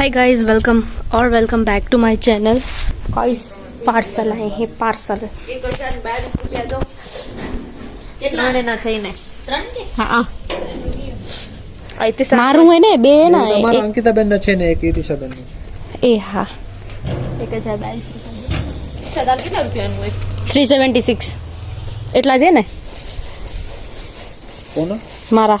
हाय guys welcome और welcome back to my channel guys parcel आए हैं पार्सल એક હજાર બાવીસ રૂપિયા દો ત્રણ એના થઈને હા મારું હે ને બે ના તમારા એ- અંકિતાબેન ના છે ને એક ઈતિશાબેન એ હા એક હજાર બાવીસ રૂપિયા સદાર કેટલા રૂપિયાનું હોય થ્રી સેવન્ટી સિક્સ એટલા છે ને કોનો મારા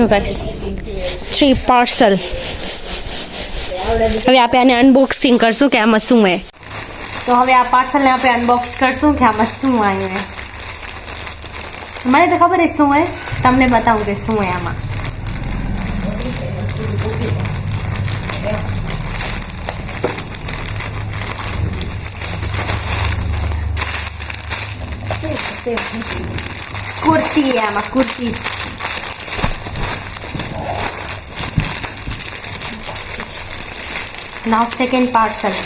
જો ગાઈસ થ્રી પાર્સલ હવે આપણે આને અનબોક્સિંગ કરશું કે આમાં શું હે તો હવે આ પાર્સલને આપણે અનબોક્સ કરશું કે આમાં શું આવ્યું મને તો ખબર છે શું હે તમને બતાવું કે શું હે આમાં. કુર્તી હે આમાં કુર્તી second પાર્સલ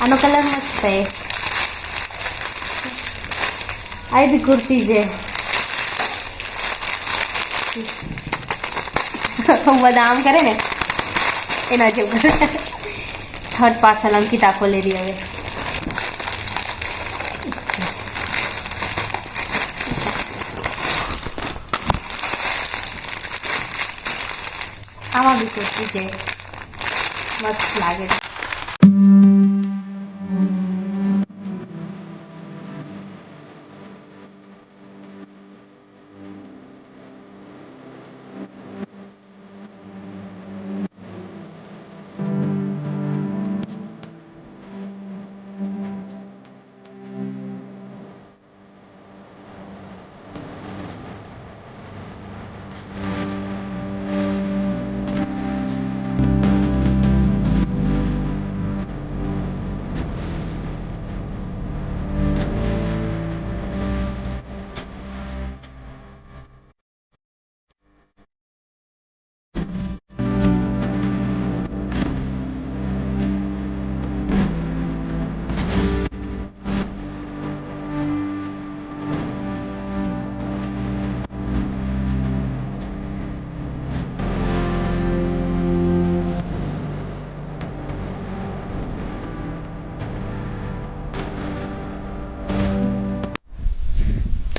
આનો કલર મસ્ત છે આ બી કુર્તી છે બધા આમ કરે ને એના જેવું થર્ડ પાર્સલ અંકિતા ખોલેલી હવે આમાં બી કુર્તી છે મસ્ત લાગે છે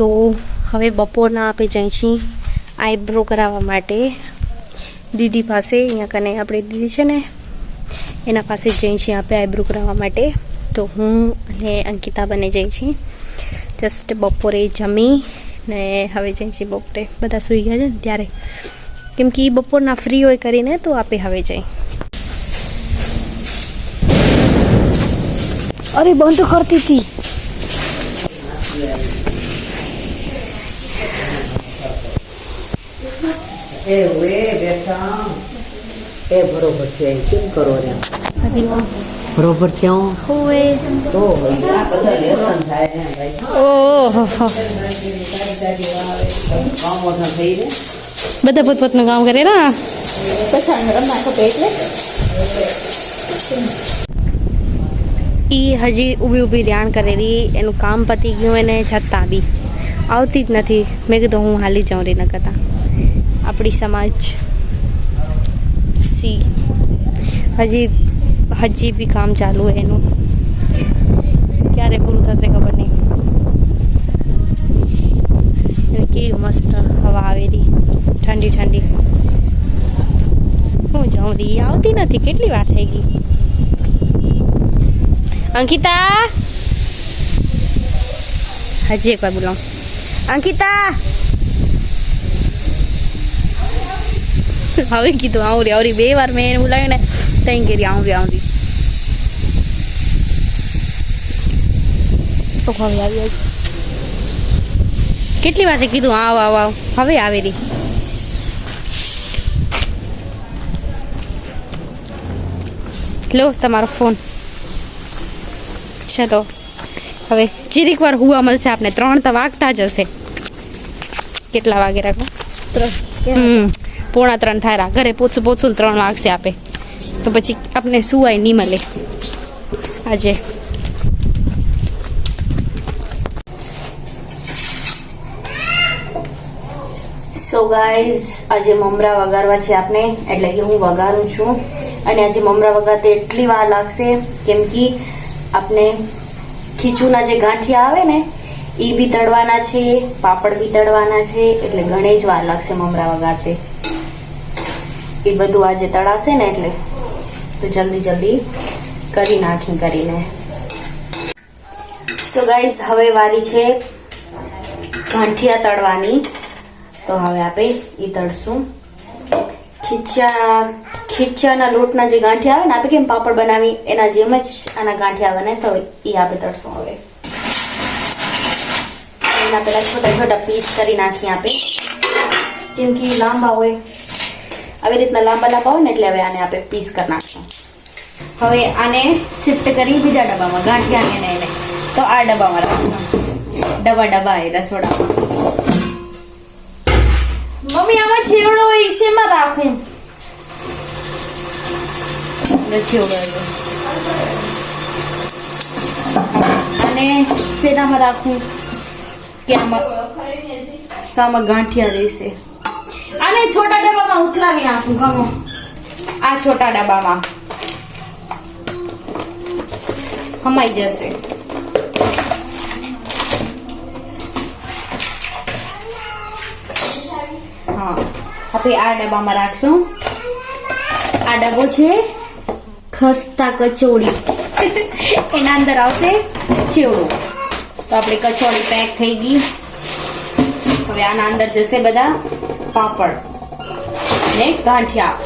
તો હવે બપોરના આપણે જઈએ છીએ આઈબ્રો કરાવવા માટે. દીદી પાસે, અહીંયા કને આપણે દીદી છે ને, એના પાસે જ જઈએ છીએ આપણે આઈબ્રો કરાવવા માટે. તો હું અને અંકિતા બને જઈએ છીએ. જસ્ટ બપોરે જમી ને હવે જઈએ છીએ બપોરે. બધા સૂઈ ગયા છે ને ત્યારે. કેમ કે બપોરના ફ્રી હોય કરીને તો આપણે હવે જઈ. અરે બંધ કરતી હતી. એ વે બેઠા. એ બરોબર છે કેમ કરો રે? બરોબર છે હું. હોવે. તો આ બધા લેસન થાય ને ભાઈ. ઓહો. કામ મોટા થઈ રે બધા પોતપોતનું કામ કરે ને? પછી રમવા ખપે એટલે એ હજી ઊભી ઊભી ધ્યાન કરેલી એનું કામ પતી ગયું એને છતાં બી. આવતી જ નથી. મેં કીધું હું હાલી જાઉં રે ન કરતા આપણી સમાજ સી. હજી હજી બી કામ ચાલુ હોય એનું. ક્યારે પૂરું થશે ખબર નહીં. કેવી મસ્ત હવા આવેલી ઠંડી ઠંડી. હું જાઉં રી. આવતી નથી. કેટલી વાર થઈ ગઈ? અંકિતા? હજી એક વાર બોલાવું. અંકિતા? હવે કીધું આવરી આવરી બે વાર મેં એને બોલાવ્યું ને ત્યાં ઘેરી આવરી આવરી. તો હવે આવી છે કેટલી વાતે કીધું? આવ આવ આવ. હવે આવે રહી. લો તમારો ફોન. ચલો. હવે ચીરીક વાર હુવા મળશે આપણે ત્રણ તો વાગતા જ હશે. કેટલા વાગે રાખો? હમ. પોણા ત્રણ થાય ઘરે પોચું પોચું ત્રણ વાગશે આપે. તો પછી આપણે સુવાય નહીં મળે. આજે. સો ગાઈઝ આજે મમરા વગાડવા છે આપણે એટલે કે હું વગાડું છું. અને આજે મમરા વગાડતે એટલી વાર લાગશે કેમ કે આપણે ખીચુના જે ગાંઠિયા આવે ને એ બી તળવાના છે, પાપડ બી તળવાના છે, એટલે ઘણી જ વાર લાગશે મમરા વગાડતે એ બધું આજે તળાશે ને એટલે તો જલ્દી જલ્દી કરી નાખી કરીને. સો ગાઈઝ હવે વારી છે ગાંઠિયા તળવાની. તો હવે આપણે એ તળશું. ખીચા ખીચાના લોટના જે ગાંઠિયા આવે ને, આપણે કેમ પાપડ બનાવી? એના જેમ જ આના ગાંઠિયા બને, તો એ આપણે તળશું હવે. એના પેલા છોટા છોટા પીસ કરી નાખીએ આપણે. કેમ કે લાંબા હોય. આવી રીતના લાંબા લાંબા હોય ને એટલે હવે આને આપણે પીસ કરી નાખશું. હવે આને શિફ્ટ કરી બીજા ડબ્બામાં, ગાંઠિયાને એને. તો આ ડબ્બામાં રાખશું. ડબ્બા ડબ્બા એ રસોડામાં. મમ્મી આમાં ચેવડો હોય શેમાં રાખું? ચેવડો અને શેનામાં રાખું? કે આમાં ગાંઠિયા રહેશે. આને છોટા ડબ્બામાં ઉથલાવી નાખું, ગમો. આ છોટા ડબ્બામાં. હમાઈ જશે. હા, આપણે આ ડબ્બામાં રાખશું. આ ડબ્બો છે ખસ્તા કચોડી એના અંદર આવશે ચેવડો. તો આપણે કચોડી પેક થઈ ગઈ. હવે આના અંદર જશે બધા પાપડ. ને ગાંઠિયા.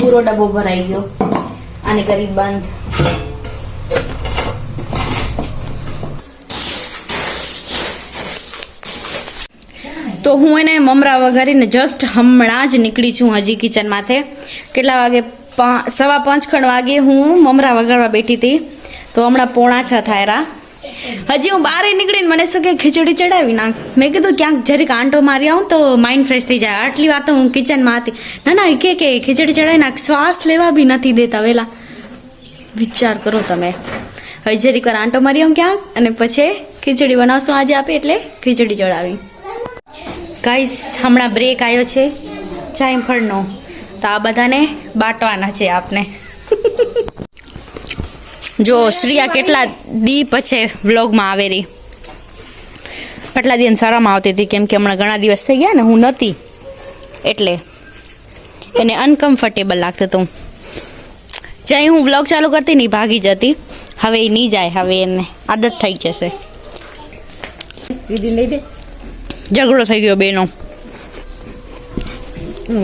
પૂરો ડબ્બો ભરાઈ ગયો. અને કરી બંધ. તો હું એને મમરા વઘારીને જસ્ટ હમણાં જ નીકળી છું હજી કિચનમાંથી કેટલા વાગે? સવા પાંચ ખણ વાગે હું મમરા વઘારવા બેઠી હતી. તો હમણાં પોણા છ થાય રા. હજી હું બહાર નીકળીને મને શું કે ખીચડી ચડાવી નાખ? મેં કીધું, ક્યાંક જરીક આંટો મારી આવું તો માઇન્ડ ફ્રેશ થઈ જાય. આટલી વાર તો હું કિચનમાં હતી. ના ના કે કે ખીચડી ચડાવી નાખ. શ્વાસ લેવા બી નથી દેતા વેલા. વિચાર કરો તમે. હવે જરીક વાર આંટો મારી આવું ક્યાંક? અને પછી ખીચડી બનાવશું આજે આપે એટલે ખીચડી ચડાવી. ગાઈસ, હમણાં બ્રેક આવ્યો છે. જાયફળનો તો આ બધાને બાટવાના છે આપને. જો, શ્રીયા કેટલા દી પછી વ્લોગમાં આવેલી. આટલા દિવસ શરમ આવતી હતી, કેમ કે હમણાં ઘણા દિવસ થઈ ગયા ને, હું નહોતી. એટલે એને અનકમ્ફર્ટેબલ લાગતું હતું. જ્યાં હું વ્લોગ ચાલુ કરતી નહીં ભાગી જતી. હવે એ નહીં જાય, હવે એને આદત થઈ જશે. દીદી નહીં દે. ઝઘડો થઈ ગયો બેનો.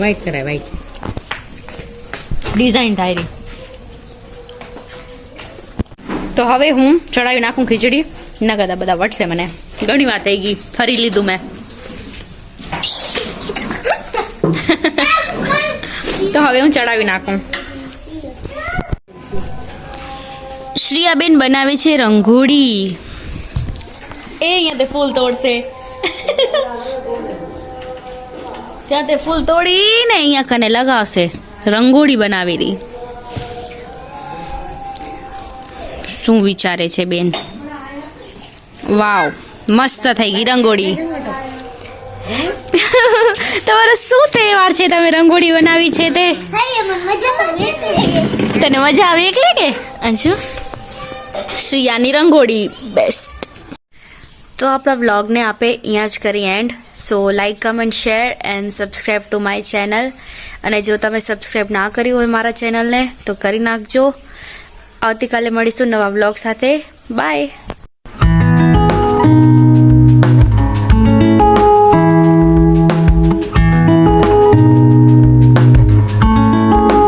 વાઈટ કરાય વાઈટ ડિઝાઇન થાય તો હવે હું ચડાવી નાખું ખીચડી. ના કદા બધા વટશે મને. ઘણી વાત થઈ ગઈ. ફરી લીધું મેં. તો હવે હું ચડાવી નાખું. શ્રીયાબેન બનાવે છે રંગોળી. એ અહીંયા તે ફૂલ તોડશે. ત્યાં તે ફૂલ તોડીને અહીંયા કને લગાવશે. રંગોળી બનાવેલી શું વિચારે છે બેન? વાવ, મસ્ત થઈ ગઈ રંગોળી. તમારો શું તહેવાર છે? તમે રંગોળી બનાવી છે તે? તને મજા આવે એટલે કે? અંશુ શ્રિયાની રંગોળી બેસ્ટ તો આપણા વ્લોગને આપે અહીંયા જ કરી and so like comment share and subscribe to my channel અને જો તમે સબસ્ક્રાઈબ ના કર્યું હોય મારા ચેનલને તો કરી નાખજો. આવતીકાલે મળીશું નવા બ્લોગ સાથે. બાય